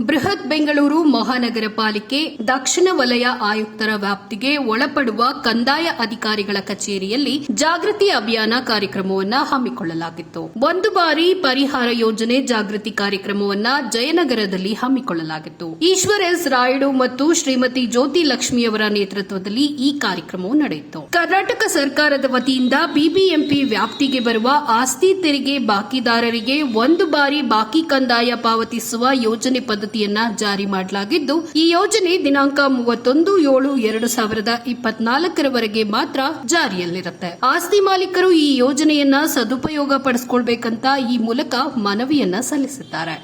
ಬೃಹತ್ ಬೆಂಗಳೂರು ಮಹಾನಗರ ಪಾಲಿಕೆ ದಕ್ಷಿಣ ವಲಯ ಆಯುಕ್ತರ ವ್ಯಾಪ್ತಿಗೆ ಒಳಪಡುವ ಕಂದಾಯ ಅಧಿಕಾರಿಗಳ ಕಚೇರಿಯಲ್ಲಿ ಜಾಗೃತಿ ಅಭಿಯಾನ ಕಾರ್ಯಕ್ರಮವನ್ನ ಹಮ್ಮಿಕೊಳ್ಳಲಾಗಿತ್ತು. ಒಂದು ಬಾರಿ ಪರಿಹಾರ ಯೋಜನೆ ಜಾಗೃತಿ ಕಾರ್ಯಕ್ರಮವನ್ನ ಜಯನಗರದಲ್ಲಿ ಹಮ್ಮಿಕೊಳ್ಳಲಾಗಿತ್ತು. ಈಶ್ವರ್ ಎಸ್ ರಾಯುಡು ಮತ್ತು ಶ್ರೀಮತಿ ಜ್ಯೋತಿ ಲಕ್ಷ್ಮಿಯವರ ನೇತೃತ್ವದಲ್ಲಿ ಈ ಕಾರ್ಯಕ್ರಮವು ನಡೆಯಿತು. ಕರ್ನಾಟಕ ಸರ್ಕಾರದ ವತಿಯಿಂದ ಬಿಬಿಎಂಪಿ ವ್ಯಾಪ್ತಿಗೆ ಬರುವ ಆಸ್ತಿ ತೆರಿಗೆ ಬಾಕಿದಾರರಿಗೆ ಒಂದು ಬಾರಿ ಬಾಕಿ ಕಂದಾಯ ಪಾವತಿಸುವ ಯೋಜನೆ ಪದ್ಧತಿಯನ್ನ ಜಾರಿ ಮಾಡಲಾಗಿದ್ದು, ಈ ಯೋಜನೆ ದಿನಾಂಕ ಮೂವತ್ತೊಂದು ಏಳು ಎರಡು ಸಾವಿರದ ಇಪ್ಪತ್ನಾಲ್ಕರವರೆಗೆ ಮಾತ್ರ ಜಾರಿಯಲ್ಲಿರುತ್ತೆ. ಆಸ್ತಿ ಮಾಲೀಕರು ಈ ಯೋಜನೆಯನ್ನ ಸದುಪಯೋಗ ಪಡಿಸಿಕೊಳ್ಬೇಕಂತ ಈ ಮೂಲಕ ಮನವಿಯನ್ನ ಸಲ್ಲಿಸಿದ್ದಾರೆ.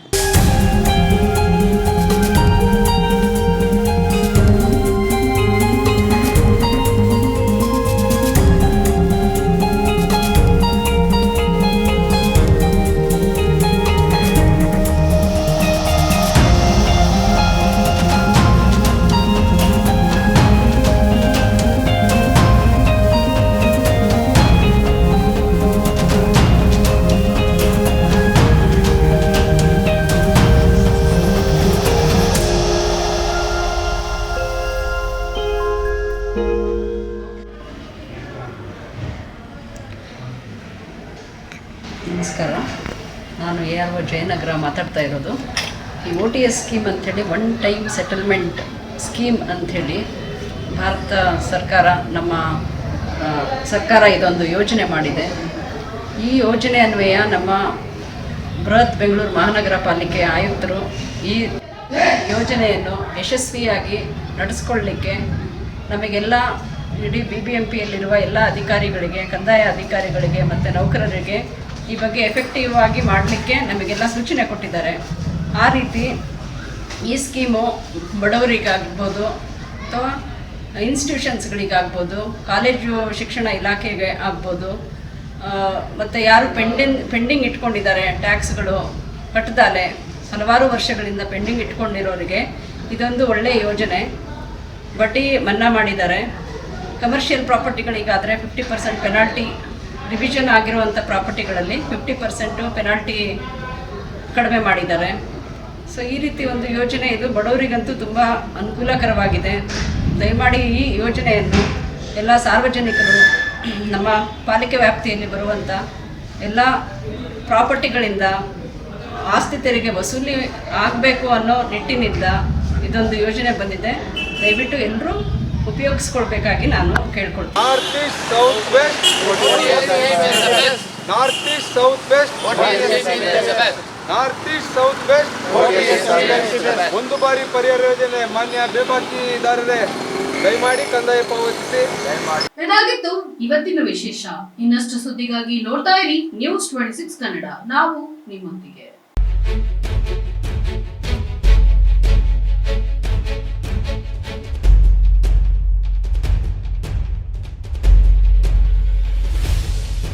ನಮಸ್ಕಾರ. ನಾನು ಎ ಆರ್ ಒ ಜಯನಗರ ಮಾತಾಡ್ತಾ ಇರೋದು. ಈ ಒ ಟಿ ಎಸ್ ಸ್ಕೀಮ್ ಅಂಥೇಳಿ ಒನ್ ಟೈಮ್ ಸೆಟಲ್ಮೆಂಟ್ ಸ್ಕೀಮ್ ಅಂಥೇಳಿ ಭಾರತ ಸರ್ಕಾರ ನಮ್ಮ ಸರ್ಕಾರ ಇದೊಂದು ಯೋಜನೆ ಮಾಡಿದೆ. ಈ ಯೋಜನೆ ಅನ್ವಯ ನಮ್ಮ ಬೃಹತ್ ಬೆಂಗಳೂರು ಮಹಾನಗರ ಪಾಲಿಕೆ ಆಯುಕ್ತರು ಈ ಯೋಜನೆಯನ್ನು ಯಶಸ್ವಿಯಾಗಿ ನಡೆಸ್ಕೊಳ್ಳಿಕ್ಕೆ ನಮಗೆಲ್ಲ ಇಡೀ ಬಿ ಬಿ ಎಂ ಪಿಯಲ್ಲಿರುವ ಎಲ್ಲ ಅಧಿಕಾರಿಗಳಿಗೆ, ಕಂದಾಯ ಅಧಿಕಾರಿಗಳಿಗೆ ಮತ್ತು ನೌಕರರಿಗೆ ಈ ಬಗ್ಗೆ ಎಫೆಕ್ಟಿವ್ ಆಗಿ ಮಾಡಲಿಕ್ಕೆ ನಮಗೆಲ್ಲ ಸೂಚನೆ ಕೊಟ್ಟಿದ್ದಾರೆ. ಆ ರೀತಿ ಈ ಸ್ಕೀಮು ಬಡವರಿಗಾಗ್ಬೋದು ಅಥವಾ ಇನ್ಸ್ಟಿಟ್ಯೂಷನ್ಸ್ಗಳಿಗಾಗ್ಬೋದು ಕಾಲೇಜು ಶಿಕ್ಷಣ ಇಲಾಖೆಗೆ ಆಗ್ಬೋದು ಮತ್ತು ಯಾರು ಪೆಂಡಿಂಗ್ ಪೆಂಡಿಂಗ್ ಇಟ್ಕೊಂಡಿದ್ದಾರೆ ಟ್ಯಾಕ್ಸ್ಗಳು ಕಟ್ಟದಾಲೆ ಹಲವಾರು ವರ್ಷಗಳಿಂದ ಪೆಂಡಿಂಗ್ ಇಟ್ಕೊಂಡಿರೋರಿಗೆ ಇದೊಂದು ಒಳ್ಳೆಯ ಯೋಜನೆ. ಬಡ್ಡಿ ಮನ್ನಾ ಮಾಡಿದ್ದಾರೆ. ಕಮರ್ಷಿಯಲ್ ಪ್ರಾಪರ್ಟಿಗಳಿಗಾದರೆ ಫಿಫ್ಟಿ ಪರ್ಸೆಂಟ್ ಪೆನಾಲ್ಟಿ ರಿವಿಷನ್ ಆಗಿರುವಂಥ ಪ್ರಾಪರ್ಟಿಗಳಲ್ಲಿ ಫಿಫ್ಟಿ ಪರ್ಸೆಂಟು ಪೆನಾಲ್ಟಿ ಕಡಿಮೆ ಮಾಡಿದ್ದಾರೆ. ಸೊ ಈ ರೀತಿ ಒಂದು ಯೋಜನೆ ಇದು ಬಡವರಿಗಂತೂ ತುಂಬ ಅನುಕೂಲಕರವಾಗಿದೆ. ದಯಮಾಡಿ ಈ ಯೋಜನೆಯನ್ನು ಎಲ್ಲ ಸಾರ್ವಜನಿಕರು, ನಮ್ಮ ಪಾಲಿಕೆ ವ್ಯಾಪ್ತಿಯಲ್ಲಿ ಬರುವಂಥ ಎಲ್ಲ ಪ್ರಾಪರ್ಟಿಗಳಿಂದ ಆಸ್ತಿ ತೆರಿಗೆ ವಸೂಲಿ ಆಗಬೇಕು ಅನ್ನೋ ನಿಟ್ಟಿನಿಂದ ಇದೊಂದು ಯೋಜನೆ ಬಂದಿದೆ. ದಯವಿಟ್ಟು ಎಲ್ಲರೂ ಉಪಯೋಗಿಸ್ಕೊಳ್ಬೇಕಾಗಿ ನಾನು ಕೇಳ್ಕೊಳ್ತೀನಿ. North east south west north east south west north east south west ಒಂದು ಬಾರಿ ಪರಿಹಾರ ಯೋಜನೆ ಮಾನ್ಯ ಬೇಬಾಕಿದಾರರೇ ದಯಮಾಡಿ ಕಂದಾಯ ಪಾವತಿಸಿ. ಇದಾಗಿತ್ತು ಇವತ್ತಿನ ವಿಶೇಷ. ಇನ್ನಷ್ಟು ಸುದ್ದಿಗಾಗಿ ನೋಡ್ತಾ ಇರಿ ನ್ಯೂಸ್ ಟ್ವೆಂಟಿ ಸಿಕ್ಸ್ ಕನ್ನಡ ನಾವು ನಿಮ್ಮೊಂದಿಗೆ.